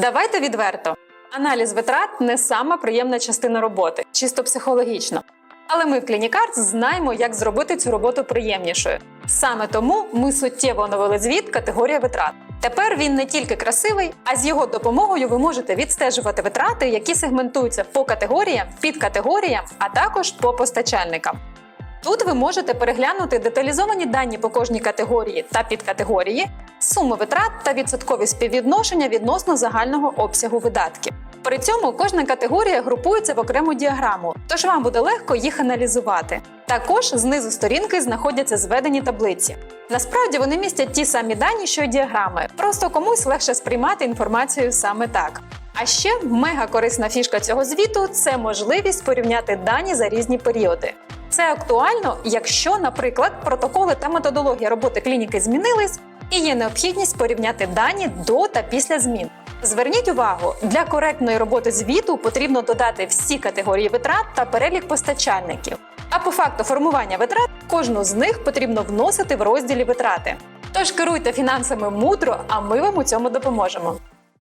Давайте відверто. Аналіз витрат не сама приємна частина роботи, чисто психологічно. Але ми в Клінікарт знаємо, як зробити цю роботу приємнішою. Саме тому ми суттєво оновили звіт категорія витрат. Тепер він не тільки красивий, а з його допомогою ви можете відстежувати витрати, які сегментуються по категоріям, підкатегоріям, а також по постачальникам. Тут ви можете переглянути деталізовані дані по кожній категорії та підкатегорії, суми витрат та відсоткові співвідношення відносно загального обсягу видатків. При цьому кожна категорія групується в окрему діаграму, тож вам буде легко їх аналізувати. Також знизу сторінки знаходяться зведені таблиці. Насправді вони містять ті самі дані, що й діаграми, просто комусь легше сприймати інформацію саме так. А ще мега корисна фішка цього звіту це можливість порівняти дані за різні періоди. Це актуально, якщо, наприклад, протоколи та методологія роботи клініки змінились, і є необхідність порівняти дані до та після змін. Зверніть увагу, для коректної роботи звіту потрібно додати всі категорії витрат та перелік постачальників. А по факту формування витрат кожну з них потрібно вносити в розділі витрати. Тож керуйте фінансами мудро, а ми вам у цьому допоможемо.